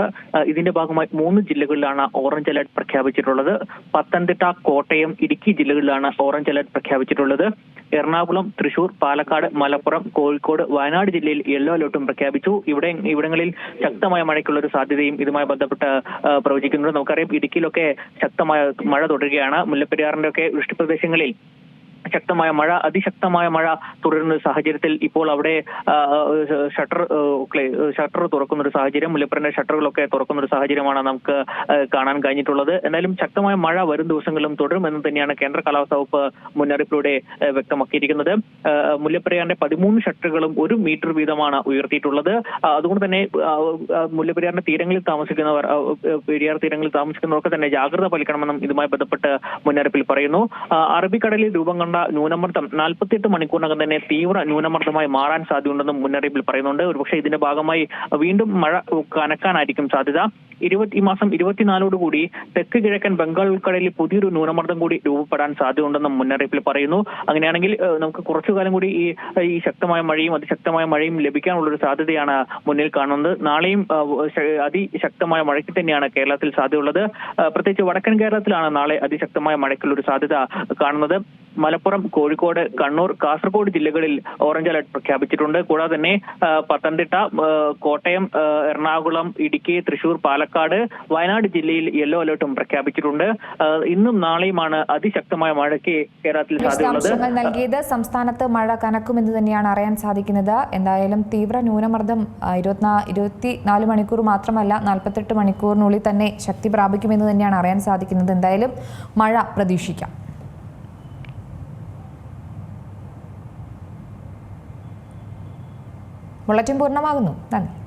ഇതിന്റെ ഭാഗമായി മൂന്ന് ജില്ലകളിലാണ് ഓറഞ്ച് അലർട്ട് പ്രഖ്യാപിച്ചിട്ടുള്ളത്. പത്തനംതിട്ട കോട്ടയം ഇടുക്കി ജില്ലകളിലാണ് ഓറഞ്ച് അലർട്ട് പ്രഖ്യാപിച്ചിട്ടുള്ളത്. എറണാകുളം തൃശൂർ പാലക്കാട് മലപ്പുറം കോഴിക്കോട് വയനാട് ജില്ലയിൽ യെല്ലോ അലർട്ടും പ്രഖ്യാപിച്ചു. ഇവിടെ ഇവിടങ്ങളിൽ ശക്തമായ മഴയ്ക്കുള്ള ഒരു സാധ്യതയും ഇതുമായി ബന്ധപ്പെട്ട് പ്രവചിക്കുന്നുണ്ട്. നമുക്കറിയാം ഇടുക്കിയിലൊക്കെ ശക്തമായ മഴ തുടരുകയാണ്. മുല്ലപ്പെരിയാറിന്റെ ഒക്കെ വൃഷ്ടിപ്രദേശങ്ങളിൽ ശക്തമായ മഴ അതിശക്തമായ മഴ തുടരുന്ന സാഹചര്യത്തിൽ ഇപ്പോൾ അവിടെ ഷട്ടർ ഷട്ടർ തുറക്കുന്ന ഒരു സാഹചര്യം മുല്ലപ്പുറന്റെ ഷട്ടറുകളൊക്കെ തുറക്കുന്ന ഒരു സാഹചര്യമാണ് നമുക്ക് കാണാൻ കഴിഞ്ഞിട്ടുള്ളത്. എന്നാലും ശക്തമായ മഴ വരും ദിവസങ്ങളിലും തുടരുമെന്ന് തന്നെയാണ് കേന്ദ്ര കാലാവസ്ഥാ വകുപ്പ് മുന്നറിയിപ്പിലൂടെ വ്യക്തമാക്കിയിരിക്കുന്നത്. മുല്ലപ്പെരിയാറിന്റെ പതിമൂന്ന് ഷട്ടറുകളും ഒരു മീറ്റർ വീതമാണ് ഉയർത്തിയിട്ടുള്ളത്. അതുകൊണ്ട് തന്നെ മുല്ലപ്പെരിയാറിന്റെ തീരങ്ങളിൽ താമസിക്കുന്നവർ പെരിയാർ തീരങ്ങളിൽ താമസിക്കുന്നവർക്ക് തന്നെ ജാഗ്രത പാലിക്കണമെന്നും ഇതുമായി ബന്ധപ്പെട്ട് മുന്നറിയിപ്പിൽ പറയുന്നു. അറബിക്കടലിൽ രൂപം കൊണ്ട ന്യൂനമർദ്ദം. നാൽപ്പത്തിയെട്ട് മണിക്കൂറിനകം തന്നെ തീവ്ര ന്യൂനമർദ്ദമായി മാറാൻ സാധ്യതയുണ്ടെന്നും മുന്നറിയിപ്പിൽ പറയുന്നുണ്ട്. ഒരുപക്ഷെ ഇതിന്റെ ഭാഗമായി വീണ്ടും മഴ കനക്കാനായിരിക്കും സാധ്യത. ഇരുപത്തി ഈ മാസം ഇരുപത്തിനാലോടുകൂടി തെക്ക് കിഴക്കൻ ബംഗാൾ ഉൾക്കടലിൽ പുതിയൊരു ന്യൂനമർദ്ദം കൂടി രൂപപ്പെടാൻ സാധ്യതയുണ്ടെന്നും മുന്നറിയിപ്പിൽ പറയുന്നു. അങ്ങനെയാണെങ്കിൽ നമുക്ക് കുറച്ചു കാലം കൂടി ഈ ഈ ശക്തമായ മഴയും അതിശക്തമായ മഴയും ലഭിക്കാനുള്ള ഒരു സാധ്യതയാണ് മുന്നിൽ കാണുന്നത്. നാളെയും അതിശക്തമായ മഴയ്ക്ക് തന്നെയാണ് കേരളത്തിൽ സാധ്യതയുള്ളത്. പ്രത്യേകിച്ച് വടക്കൻ കേരളത്തിലാണ് നാളെ അതിശക്തമായ മഴയ്ക്കുള്ള ഒരു സാധ്യത കാണുന്നത്. മലപ്പുറം കോഴിക്കോട് കണ്ണൂർ കാസർഗോഡ് ജില്ലകളിൽ ഓറഞ്ച് അലർട്ട് പ്രഖ്യാപിച്ചിട്ടുണ്ട്. കൂടാതെ തന്നെ പത്തനംതിട്ട കോട്ടയം എറണാകുളം ഇടുക്കി തൃശൂർ പാലക്കാട് വയനാട് ജില്ലയിൽ യെല്ലോ അലർട്ടും പ്രഖ്യാപിച്ചിട്ടുണ്ട്. ഇന്നും നാളെയുമാണ് അതിശക്തമായ മഴയ്ക്ക് കേരളത്തിൽ സാധ്യതയുള്ളത്. നൽകിയത് സംസ്ഥാനത്ത് മഴ കനക്കുമെന്ന് തന്നെയാണ് അറിയാൻ സാധിക്കുന്നത്. എന്തായാലും തീവ്ര ന്യൂനമർദ്ദം ഇരുപത്തിനാ ഇരുപത്തി നാല് മണിക്കൂർ മാത്രമല്ല നാൽപ്പത്തെട്ട് മണിക്കൂറിനുള്ളിൽ തന്നെ ശക്തി പ്രാപിക്കുമെന്ന് തന്നെയാണ് അറിയാൻ സാധിക്കുന്നത്. എന്തായാലും മഴ പ്രതീക്ഷിക്കാം. ബുള്ളറ്റിൻ പൂർണമാകുന്നു. നന്ദി.